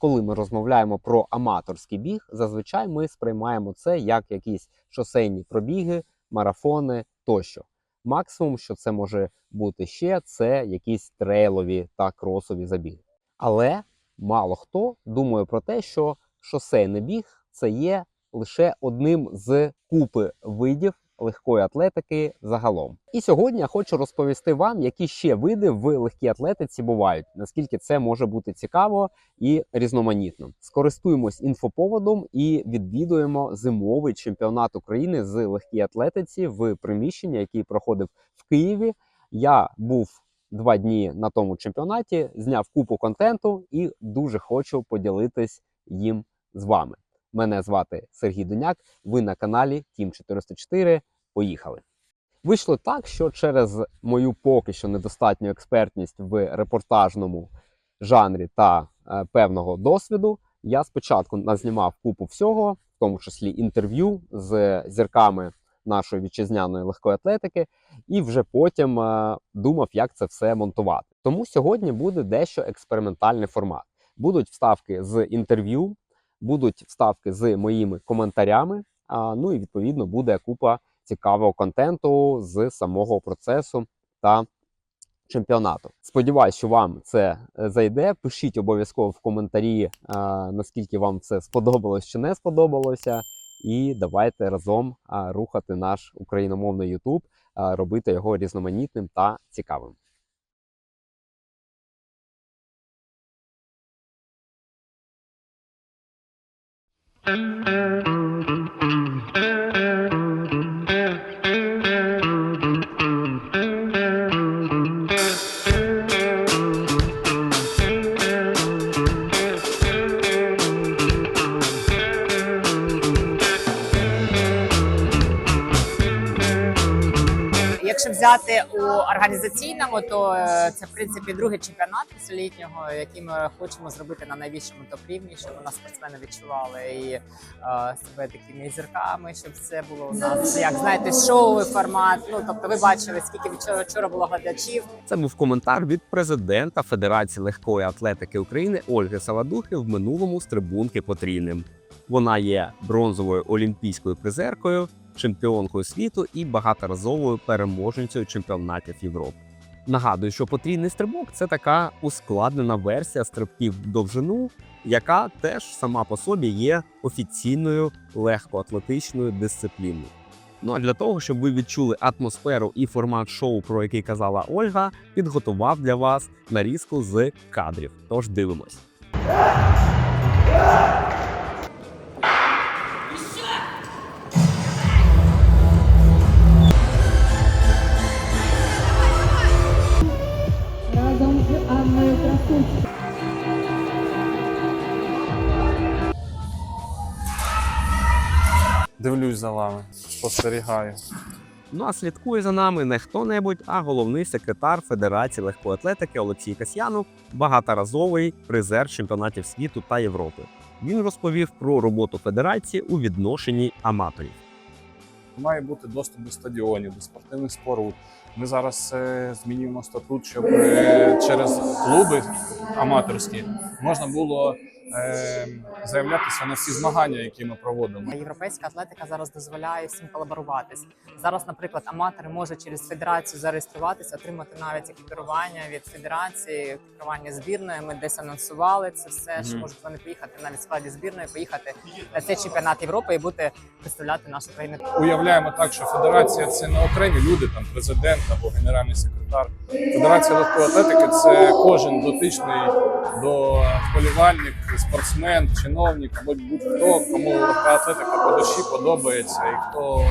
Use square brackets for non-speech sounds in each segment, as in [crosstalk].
коли ми розмовляємо про аматорський біг, зазвичай ми сприймаємо це як якісь шосейні пробіги, марафони тощо. Максимум, що це може бути ще, це якісь трейлові та кросові забіги. Але мало хто думає про те, що шосейний біг це є лише одним з купи видів легкої атлетики загалом. І сьогодні я хочу розповісти вам, які ще види в легкій атлетиці бувають, наскільки це може бути цікаво і різноманітно. Скористуємось інфоповодом і відвідуємо зимовий чемпіонат України з легкій атлетиці в приміщенні, який проходив в Києві. Я був два дні на тому чемпіонаті, зняв купу контенту і дуже хочу поділитись їм з вами. Мене звати Сергій Дуняк. Ви на каналі Тім 404. Поїхали. Вийшло так, що через мою поки що недостатню експертність в репортажному жанрі та е, певного досвіду, я спочатку назнімав купу всього, в тому числі інтерв'ю з зірками нашої вітчизняної легкої атлетики, і вже потім е, думав, як це все монтувати. Тому сьогодні буде дещо експериментальний формат. Будуть вставки з інтерв'ю, будуть вставки з моїми коментарями. А, ну і відповідно буде купа цікавого контенту з самого процесу та чемпіонату. Сподіваюсь, що вам це е, зайде. Пишіть обов'язково в коментарі, наскільки вам це сподобалось чи не сподобалося. І давайте разом рухати наш україномовний YouTube, робити його різноманітним та цікавим. Якщо взяти у організаційному, то е, це в принципі другий чемпіонат післялітнього, який ми хочемо зробити на найвищому топ-рівні, щоб у нас спортсмени відчували і е, себе такими зірками, щоб це було у нас як знаєте, шоу формат. Ну тобто, ви бачили, скільки вчора, вчора було глядачів. Це був коментар від президента Федерації легкої атлетики України Ольги Саладухи в минулому з трибунки потрійним. Вона є бронзовою олімпійською призеркою, чемпіонкою світу і багаторазовою переможницею чемпіонатів Європи. Нагадую, що потрійний стрибок це така ускладнена версія стрибків в довжину, яка теж сама по собі є офіційною легкоатлетичною дисципліною. Ну а для того, щоб ви відчули атмосферу і формат шоу, про який казала Ольга, підготував для вас нарізку з кадрів. Тож дивимось. Дивлюсь за вами, спостерігаю. Ну а слідкує за нами не хто-небудь, а головний секретар Федерації легкої атлетики Олексій Касьянов, багаторазовий призер чемпіонатів світу та Європи. Він розповів про роботу федерації у відношенні аматорів. Має бути доступ до стадіонів, до спортивних споруд. Ми зараз е, змінюємо статут, щоб е, через клуби аматорські можна було е, заявлятися на всі змагання, які ми проводимо. Європейська атлетика зараз дозволяє всім колаборуватись. Зараз, наприклад, аматори можуть через федерацію зареєструватися, отримати навіть екіпірування від федерації, екіпірування збірної. Ми десь анонсували це все. Що можуть вони поїхати навіть в складі збірної, поїхати на цей чемпіонат Європи і бути представляти нашу країну. Уявляємо так, що федерація це не окремі люди, там президент або генеральний секретар. Федерація легкої атлетики це кожен дотичний до вболівальник, спортсмен, чиновник або будь-хто, кому легка атлетика по душі подобається, і хто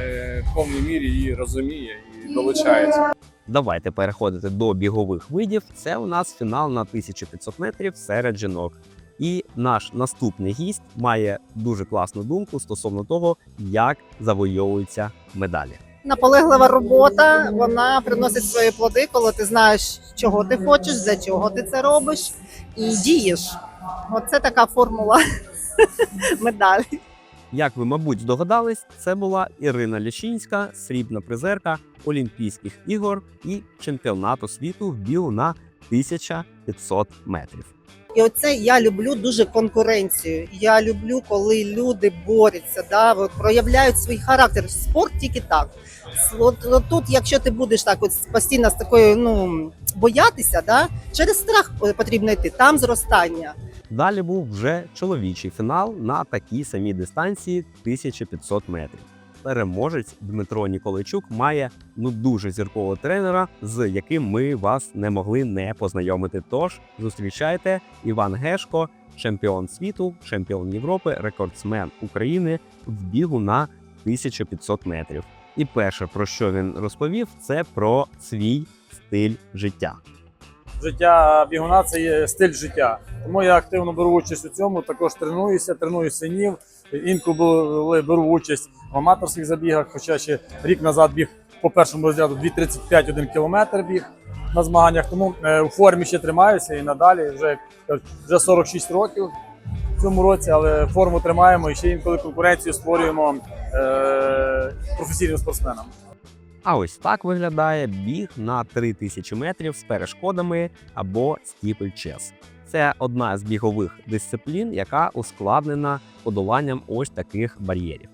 е, в повній мірі її розуміє і долучається. Давайте переходити до бігових видів. Це у нас фінал на 1500 метрів серед жінок. І наш наступний гість має дуже класну думку стосовно того, як завойовуються медалі. Наполеглива робота, вона приносить свої плоди, коли ти знаєш, чого ти хочеш, для чого ти це робиш, і дієш. Оце така формула [laughs] медалі. Як ви, мабуть, здогадались, це була Ірина Лічинська, срібна призерка Олімпійських ігор і чемпіонату світу в бігу на 1500 метрів. І оце я люблю дуже конкуренцію. Я люблю, коли люди борються, да, проявляють свій характер. Спорт тільки так. От, от тут, якщо ти будеш так от постійно з такою, ну боятися, да, через страх потрібно йти, там зростання. Далі був вже чоловічий фінал на такій самій дистанції 1500 метрів. Переможець Дмитро Ніколайчук має ну дуже зіркового тренера, з яким ми вас не могли не познайомити. Тож зустрічайте Іван Гешко, чемпіон світу, чемпіон Європи, рекордсмен України в бігу на 1500 метрів. І перше, про що він розповів, це про свій стиль життя. життя бігуна це є стиль життя. Тому я активно беру участь у цьому. Також тренуюся, треную синів. Інколи беру участь в аматорських забігах. Хоча ще рік назад біг по першому розряду 2.35 1 кілометр біг на змаганнях. Тому е, у формі ще тримаюся і надалі. Вже вже 46 років в цьому році, але форму тримаємо і ще інколи конкуренцію створюємо е, професійним спортсменам. А ось так виглядає біг на 3000 метрів з перешкодами або стіпльчес. Це одна з бігових дисциплін, яка ускладнена подоланням ось таких бар'єрів.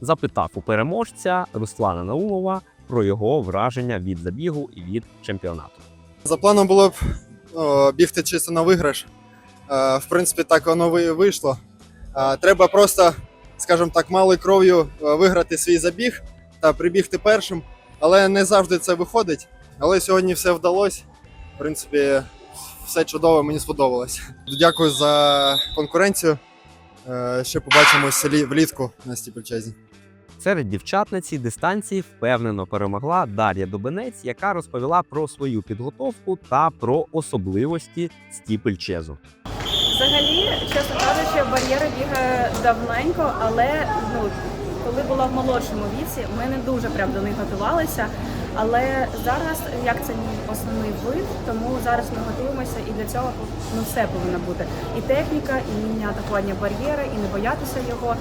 Запитав у переможця Руслана Наумова про його враження від забігу і від чемпіонату. За планом було б о, бігти чисто на виграш. Е, В принципі, так воно ви- вийшло. Е, Треба просто, скажімо так, малою кров'ю е, виграти свій забіг та прибігти першим. Але не завжди це виходить. Але сьогодні все вдалося. В принципі, все чудово, мені сподобалось. Дякую за конкуренцію. Е, Ще побачимось лі- влітку на стіпельчезі. Серед дівчат на цій дистанції впевнено перемогла Дар'я Дубенець, яка розповіла про свою підготовку та про особливості стіпельчезу. Взагалі, чесно кажучи, бар'єри бігаю давненько, але ну коли була в молодшому віці, ми не дуже прям до них готувалися. Але зараз, як це мій основний вид, тому зараз ми готуємося, і для цього ну все повинно бути. І техніка, і атакування бар'єри, і не боятися його.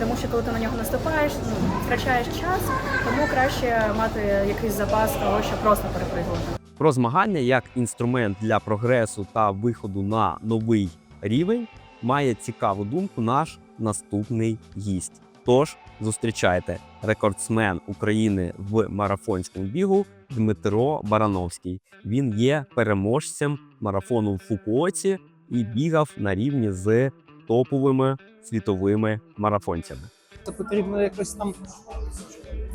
Тому що коли ти на нього наступаєш, ну втрачаєш час, тому краще мати якийсь запас того, щоб просто перепригувати. Про змагання як інструмент для прогресу та виходу на новий рівень має цікаву думку наш наступний гість. Тож зустрічайте рекордсмен України в марафонському бігу Дмитро Барановський. Він є переможцем марафону в Фукуоці і бігав на рівні з топовими світовими марафонцями. то потрібно якось там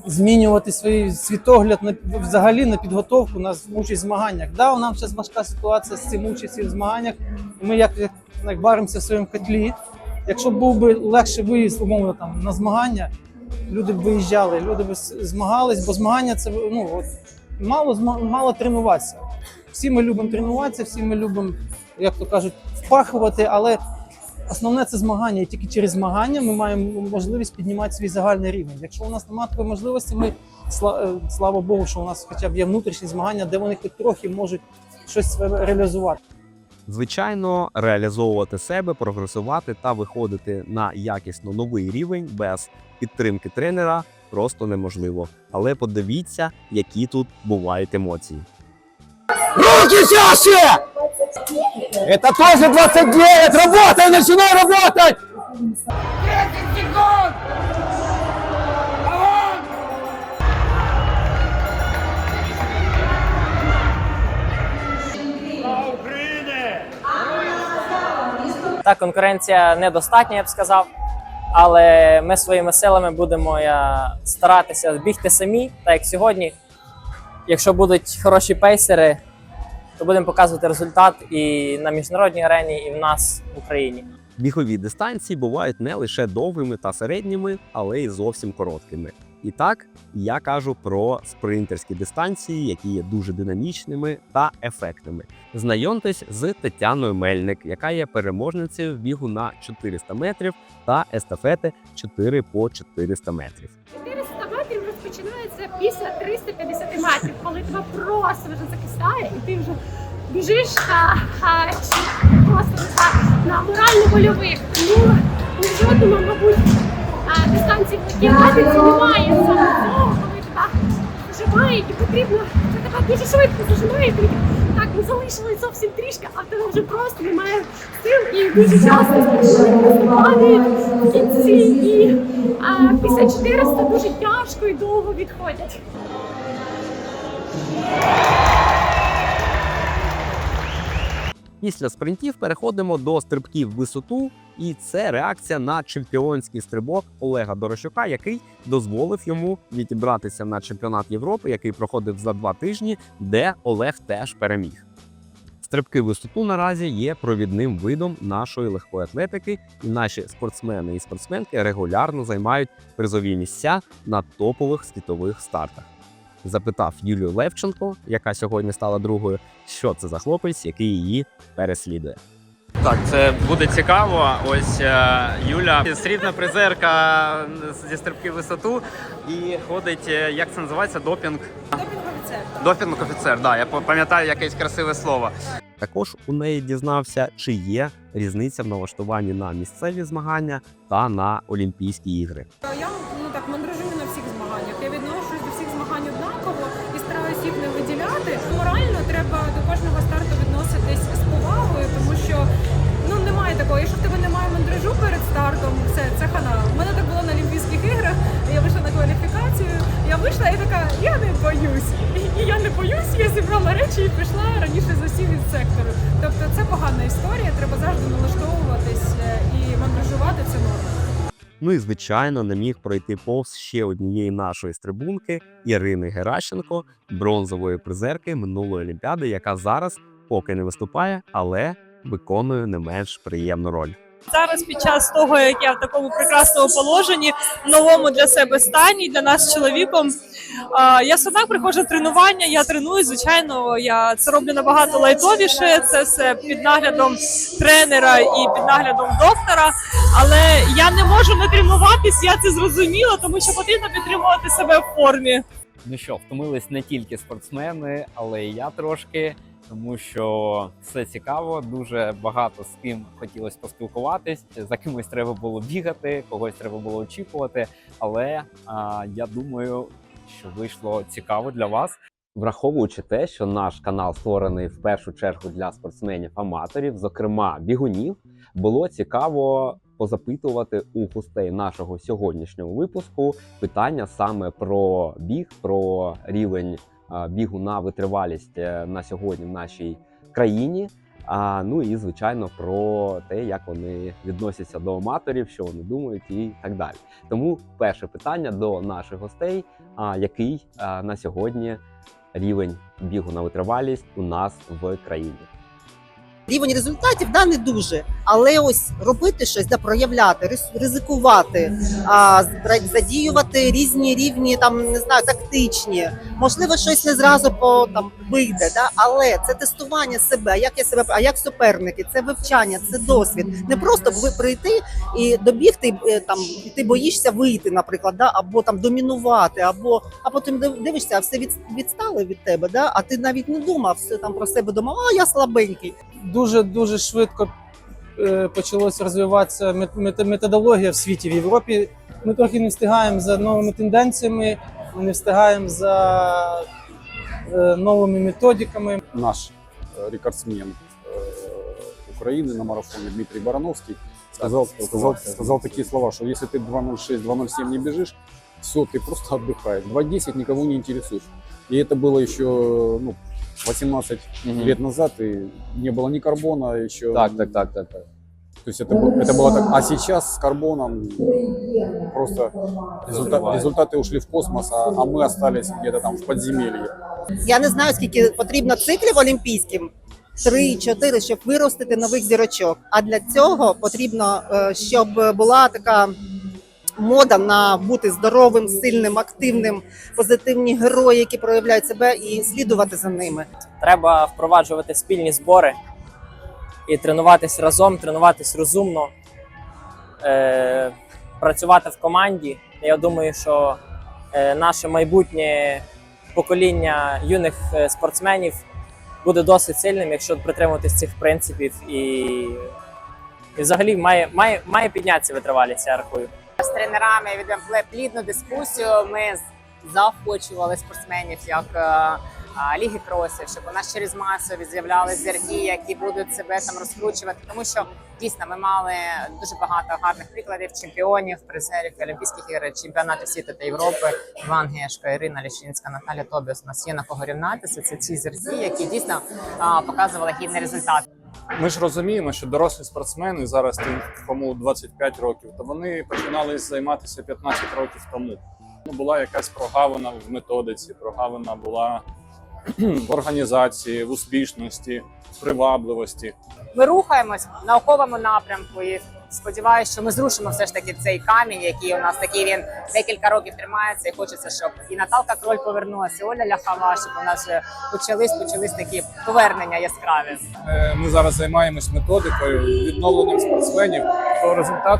змінювати свій світогляд на взагалі на підготовку на участь в змаганнях. Да, у нас зараз важка ситуація з цим участі в змаганнях. Ми як, як, як варимося в своєму котлі. Якщо був би легше виїзд, умовно там на змагання, люди б виїжджали, люди б змагались, бо змагання це ну от мало мало тренуватися. Всі ми любимо тренуватися, всі ми любимо, як то кажуть, впахувати, але Основне це змагання, і тільки через змагання ми маємо можливість піднімати свій загальний рівень. Якщо у нас немає такої можливості, ми е, слава Богу, що у нас хоча б є внутрішні змагання, де вони хоч трохи можуть щось реалізувати. Звичайно, реалізовувати себе, прогресувати та виходити на якісно новий рівень без підтримки тренера просто неможливо. Але подивіться, які тут бувають емоції. Руки чаще! Это тоже 29! Работай, начинай работать! Та конкуренція недостатня, я б сказав. Але ми своїми силами будемо я, старатися бігти самі, так як сьогодні. Якщо будуть хороші пейсери, то будемо показувати результат і на міжнародній арені, і в нас в Україні. Бігові дистанції бувають не лише довгими та середніми, але й зовсім короткими. І так, я кажу про спринтерські дистанції, які є дуже динамічними та ефектними. Знайомтесь з Тетяною Мельник, яка є переможницею в бігу на 400 метрів та естафети 4 по 400 метрів. 400 метрів розпочинається після 350 метрів, коли тебе просто вже закисає, і ти вже біжиш а, а, чи просто на морально-больових. Ні в жодному, мабуть, а, дистанції в такій немає саме коли тебе зажимають, і потрібно, це тебе дуже швидко зажимають, і так ну залишилось зовсім трішки, а в тебе вже просто немає сил і дуже часто падають в кінці, і а, після 400 дуже тяжко і довго відходять. Після спринтів переходимо до стрибків в висоту, і це реакція на чемпіонський стрибок Олега Дорошука, який дозволив йому відібратися на чемпіонат Європи, який проходив за два тижні, де Олег теж переміг. Стрибки в висоту наразі є провідним видом нашої легкої атлетики, і наші спортсмени і спортсменки регулярно займають призові місця на топових світових стартах. Запитав Юлію Левченко, яка сьогодні стала другою, що це за хлопець, який її переслідує. Так, це буде цікаво. Ось е, Юля, срібна призерка зі стрибків висоту і ходить, е, як це називається, допінг. Допінг-офіцер. Допінг-офіцер, да, я пам'ятаю якесь красиве слово. Також у неї дізнався, чи є різниця в налаштуванні на місцеві змагання та на Олімпійські ігри. Я немає перед стартом, все це хана. У мене так було на Олімпійських іграх. Я вийшла на кваліфікацію. Я вийшла і така, я не боюсь. І, і я не боюсь. Я зібрала речі і пішла раніше за всіх від сектору. Тобто це погана історія. Треба завжди налаштовуватись е, і мандражувати це норма. Ну і звичайно не міг пройти повз ще однієї нашої стрибунки Ірини Геращенко, бронзової призерки минулої олімпіади, яка зараз поки не виступає, але виконує не менш приємну роль. Зараз під час того, як я в такому прекрасному положенні, новому для себе стані, для нас чоловіком. Я одно приходжу на тренування, я треную, звичайно, я це роблю набагато лайтовіше. Це все під наглядом тренера і під наглядом доктора. Але я не можу не тренуватись, я це зрозуміла, тому що потрібно підтримувати себе в формі. Ну що, втомились не тільки спортсмени, але і я трошки, тому що все цікаво. Дуже багато з ким хотілося поспілкуватись. За кимось треба було бігати, когось треба було очікувати. Але а, я думаю, що вийшло цікаво для вас. Враховуючи те, що наш канал створений в першу чергу для спортсменів-аматорів, зокрема бігунів, було цікаво позапитувати у гостей нашого сьогоднішнього випуску питання саме про біг, про рівень бігу на витривалість е, на сьогодні в нашій країні. А ну і звичайно про те, як вони відносяться до аматорів, що вони думають, і так далі. Тому перше питання до наших гостей: а який а, на сьогодні рівень бігу на витривалість у нас в країні? Рівень результатів да не дуже, але ось робити щось, да, проявляти, ризикувати, а, задіювати різні рівні, там не знаю, тактичні. Можливо, щось не зразу по там вийде, да, але це тестування себе. Як я себе, а як суперники, це вивчання, це досвід. Не просто ви прийти і добігти, е, там і ти боїшся вийти, наприклад, да, або там домінувати, або а потім дивишся, а все від, відстали від тебе, да, а ти навіть не думав все там про себе думав, а я слабенький Дуже дуже швидко е, почалося розвиватися мет- мет- методологія в світі в Європі. Ми трохи не встигаємо за новими тенденціями, ми не встигаємо за е, новими методиками. Наш э, рекордсмен э, Украины на марафоне Дмитрий Барановский сказал, сказал, сказал такие слова, что если ты 2.06, 2.07 не бежишь, все, ты просто отдыхаешь. 2.10 никого не интересуешь. И это было еще ну, 18 лет назад, и не было ни карбона еще. Так, так, так, так, так. То есть это, был- это было так. А сейчас с карбоном просто результа- результаты ушли в космос, а, а мы остались где-то там в подземелье. Я не знаю, скільки потрібно циклів олімпійським. Три-чотири, щоб виростити нових зірочок. А для цього потрібно, е, щоб була така мода на бути здоровим, сильним, активним, позитивні герої, які проявляють себе, і слідувати за ними. Треба впроваджувати спільні збори і тренуватись разом, тренуватись розумно, е, працювати в команді. Я думаю, що е, наше майбутнє покоління юних е, спортсменів буде досить сильним, якщо притримуватись цих принципів і, і взагалі має, має, має піднятися витривалість, я рахую. З тренерами ведемо плідну дискусію. Ми заохочували спортсменів як е, ліги кросів, щоб у нас через масові з'являлися зірки, які будуть себе там розкручувати. Тому що дійсно ми мали дуже багато гарних прикладів чемпіонів, призерів Олімпійських ігор, чемпіонатів світу та Європи. Іван Гешко, Ірина Ліщинська, Наталя Тобіас. У нас є на кого рівнатися. Це ці зірки, які дійсно показували гідний результат. Ми ж розуміємо, що дорослі спортсмени зараз тим, кому 25 років, то вони починали займатися 15 років тому. Ну, була якась прогавина в методиці, прогавина була в організації, в успішності, в привабливості. Ми рухаємось в науковому напрямку і сподіваюся, що ми зрушимо все ж таки цей камінь, який у нас такий він декілька років тримається, і хочеться, щоб і Наталка Кроль повернулася, і Оля Ляхова, щоб у нас почались, почались такі повернення яскраві. Е, Ми зараз займаємось методикою, відновленням спортсменів, то результат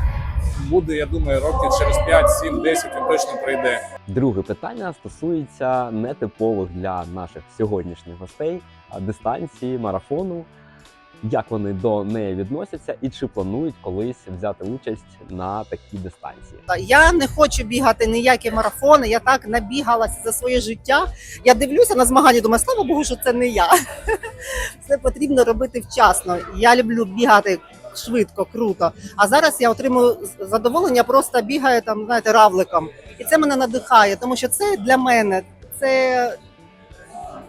буде, я думаю, років через 5, 7, 10 він точно прийде. Друге питання стосується нетипових для наших сьогоднішніх гостей а, дистанції марафону. Як вони до неї відносяться, і чи планують колись взяти участь на такій дистанції? Та Я не хочу бігати ніякі марафони. Я так набігалася за своє життя. Я дивлюся на змагання, думаю, слава Богу, що це не я. [laughs] Це потрібно робити вчасно. Я люблю бігати швидко, круто. А зараз я отримую задоволення, просто бігаю там, знаєте, равликом. І це мене надихає, тому що це для мене, це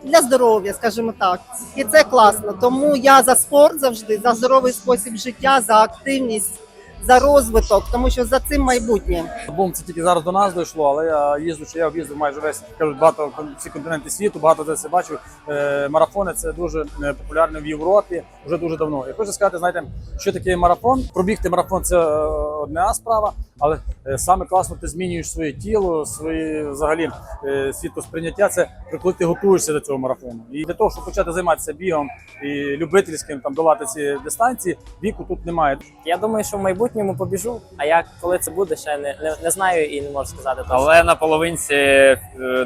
для здоров'я, скажімо так. І це класно. Тому я за спорт завжди, за здоровий спосіб життя, за активність, за розвиток, тому що за цим майбутнє. Бум, це тільки зараз до нас дійшло, але я їздячи, я об'їздив майже весь кажуть, багато всі континенти світу, багато де це бачив. Е, марафони це дуже е, популярно в Європі вже дуже давно. Я хочу сказати, знаєте, що таке марафон? Пробігти марафон це е, одна справа, але саме класно ти змінюєш своє тіло, своє взагалі світосприйняття. Це коли ти готуєшся до цього марафону. І для того, щоб почати займатися бігом і любительським там долати ці дистанції, віку тут немає. Я думаю, що в майбутньому побіжу. А як коли це буде, ще не, не, не знаю і не можу сказати. точно. Але на половинці е,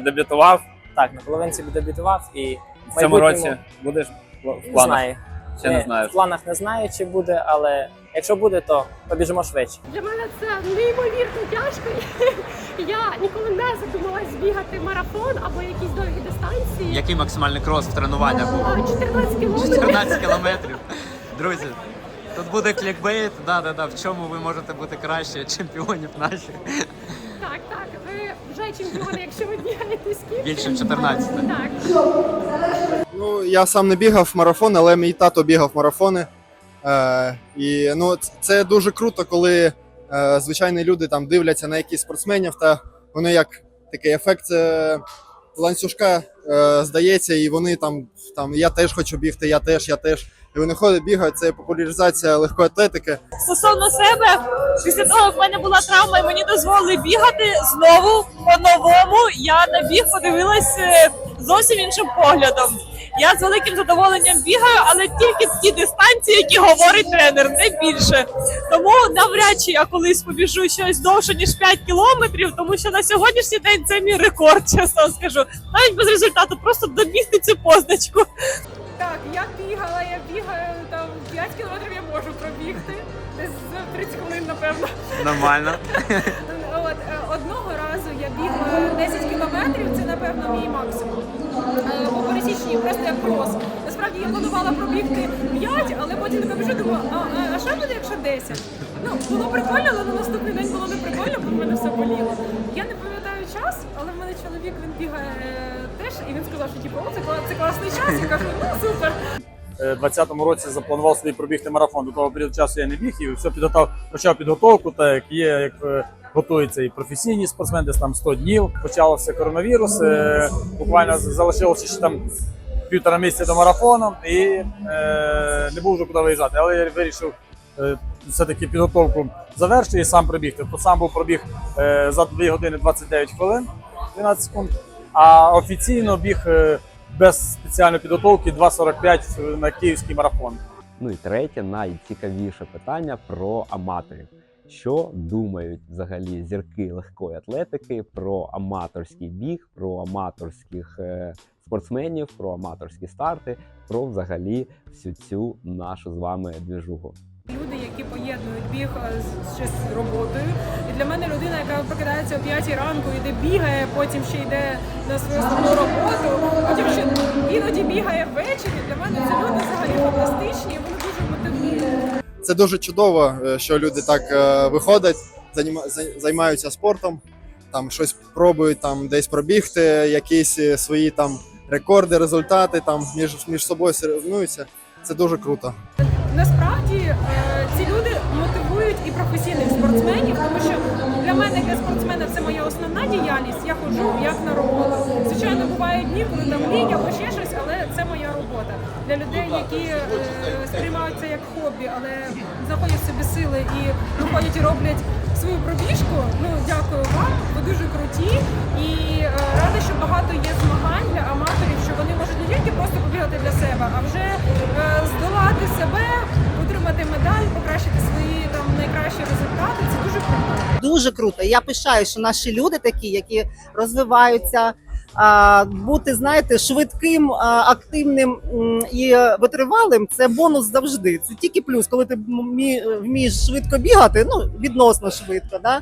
дебютував так, на половинці дебютував і в цьому році. Будеш в не планах? знаю. Ще не Е, знаєш. В планах не знаю, чи буде, але якщо буде, то побіжимо швидше. Для мене це неймовірно тяжко. [laughs] Я ніколи не задумалась бігати марафон або якісь довгі дистанції. Який максимальний крос в тренуваннях був? 14 кілометрів. 14 кілометрів. Друзі, тут буде клікбейт. Да, да, да. В чому ви можете бути краще чемпіонів наших? Так, так. Ви вже чемпіони, якщо ви бігаєте скільки. Більше 14. Так. Ну, я сам не бігав марафон, але мій тато бігав марафони. Е, і ну, це дуже круто, коли е, звичайні люди там дивляться на якісь спортсменів, та вони як такий ефект е, ланцюжка е, здається, і вони там, там я теж хочу бігти, я теж, я теж. І вони ходять, бігають, це популяризація легкої атлетики. Стосовно себе, після того, як в мене була травма, і мені дозволили бігати знову по-новому. Я на біг подивилась е, зовсім іншим поглядом. Я з великим задоволенням бігаю, але тільки ті дистанції, які говорить тренер, не більше. Тому навряд чи я колись побіжу щось довше ніж 5 кілометрів, тому що на сьогоднішній день це мій рекорд, [laughs] чесно скажу. Навіть без результату, просто добігти цю позначку. Так, я бігала, я бігаю там 5 кілометрів я можу пробігти. Десь за 30 хвилин, напевно. Нормально. [laughs] От е, одного разу я бігла 10 кілометрів, це напевно мій максимум. Е, По пересічній просто як крос. Насправді я планувала пробігти 5, але потім така біжу, думаю, а, а, а що буде, якщо 10? Ну, було прикольно, але на наступний день було не прикольно, бо в мене все боліло. Я не пам'ятаю час, але в мене чоловік він бігає теж, і він сказав, що типу, о, це, це класний час. Я кажу, ну супер. Е, 20-му році запланував собі пробігти марафон. До того періоду часу я не біг і все підготав, почав підготовку, так як є, як е, готуються і професійні спортсмени, десь там 100 днів. Почався коронавірус. е, Буквально залишилося ще там півтора місяця до марафону, і не був вже куди виїжджати. Але я вирішив все-таки підготовку завершити і сам пробігти. То сам був пробіг за 2 години 29 хвилин 12 секунд. А офіційно біг е, без спеціальної підготовки 2.45 на київський марафон. Ну і третє, найцікавіше питання про аматорів. Що думають взагалі зірки легкої атлетики про аматорський біг, про аматорських е, спортсменів, про аматорські старти, про взагалі всю цю нашу з вами двіжугу? Люди, які поєднують біг е, з ще з роботою. І для мене людина, яка прокидається о 5 ранку, іде бігає, потім ще йде на свою основну роботу, потім ще іноді бігає ввечері. Для мене це люди взагалі фантастичні, вони дуже мотивують. Це дуже чудово, е, що люди так е, виходять, займаються спортом, там щось пробують там десь пробігти, якісь свої там рекорди, результати там між, між собою соревнуються. Це дуже круто. Насправді е, ці люди мотивують і професійних спортсменів, тому що для мене як для спортсмена це моя основна діяльність. Я ходжу як на роботу. Звичайно, бувають дні, коли там лінь або ще щось, але це моя робота. Для людей, які сприймаються сприймають це як хобі, але знаходять собі сили і виходять і роблять свою пробіжку. Ну дякую вам. Ви дуже круті і е, рада, що багато є змагань для аматорів, що вони можуть не тільки просто побігати для себе, а вже е, здолати себе, отримати медаль, покращити свої там найкращі результати. Це дуже круто. Дуже круто. Я пишаю, що наші люди такі, які розвиваються. Бути, знаєте, швидким, активним і витривалим це бонус завжди. Це тільки плюс, коли ти вмієш швидко бігати, ну відносно швидко. Да?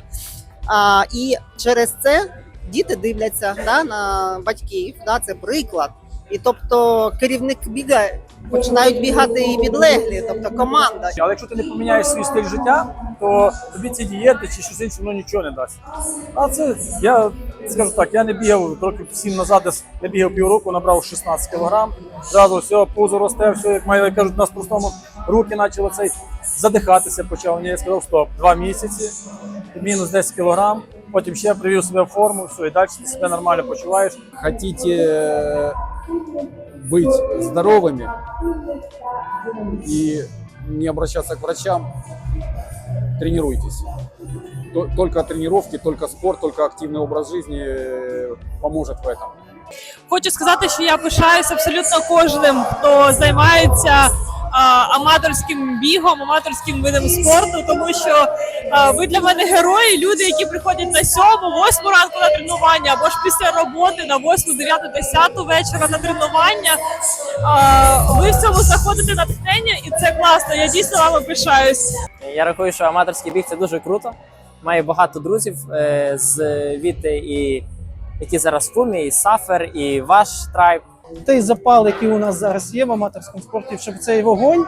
А, і через це діти дивляться да, на батьків. Да? Це приклад. І тобто керівник бігає, починають бігати і підлеглі, тобто команда. Але якщо ти не поміняєш свій стиль життя, то тобі ці дієти чи щось інше воно нічого не дасть. А це я скажу так, я не бігав років сім назад, десь я бігав півроку, набрав 16 кілограм. Зразу все, пузо росте, все, як має кажуть, нас простому руки почали цей задихатися почав. Я сказав, стоп, два місяці, мінус 10 кілограм, потім ще привів себе в форму, все, і далі ти себе нормально почуваєш. Хотите быть здоровыми и не обращаться к врачам, тренируйтесь. То- Только тренировки, только спорт, только активный образ жизни э, поможет в этом. Хочу сказати, що я пишаюся абсолютно кожним, хто займається а, аматорським бігом, аматорським видом спорту, тому що ви для мене герої, люди, які приходять на сьому, восьму ранку на тренування, або ж після роботи на восьму, дев'яту, десяту вечора на тренування. Ви в цьому знаходите натхнення, і це класно. Я дійсно вами пишаюсь. Я рахую, що аматорський біг це дуже круто. Маю багато друзів е, з Віти, і які зараз в Фумі, і Сафер, і ваш трайб. Той запал, який у нас зараз є в аматорському спорті, щоб цей вогонь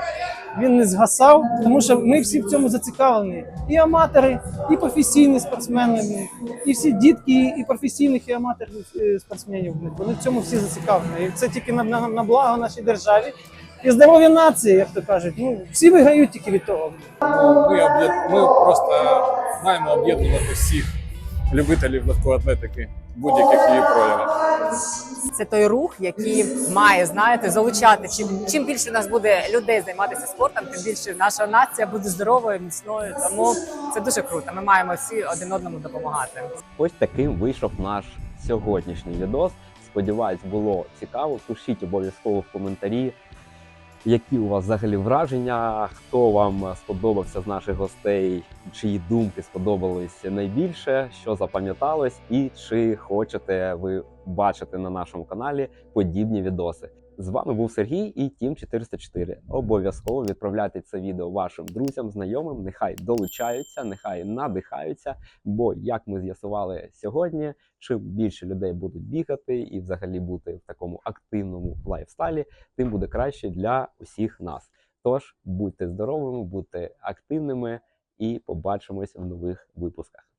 він не згасав, тому що ми всі в цьому зацікавлені. І аматори, і професійні спортсмени, і всі дітки, і професійних, і аматорних е, спортсменів. Вони в цьому всі зацікавлені. І це тільки на, на, на благо нашій державі. І здоров'я нації, як то кажуть. Ну всі виграють тільки від того. Ми, ми просто маємо об'єднувати всіх любителів легкої атлетики будь-яких її проявах. Це той рух, який має, знаєте, залучати. Чим чим більше у нас буде людей займатися спортом, тим більше наша нація буде здоровою, міцною. Тому це дуже круто. Ми маємо всі один одному допомагати. Ось таким вийшов наш сьогоднішній відос. Сподіваюсь, було цікаво. Пишіть обов'язково в коментарі, які у вас взагалі враження, хто вам сподобався з наших гостей, чиї думки сподобались найбільше, що запам'яталось, і чи хочете ви бачити на нашому каналі подібні відоси. З вами був Сергій і Тім 404. Обов'язково відправляйте це відео вашим друзям, знайомим. Нехай долучаються, нехай надихаються. Бо, як ми з'ясували сьогодні, чим більше людей будуть бігати і взагалі бути в такому активному лайфстайлі, тим буде краще для усіх нас. Тож будьте здоровими, будьте активними і побачимось в нових випусках.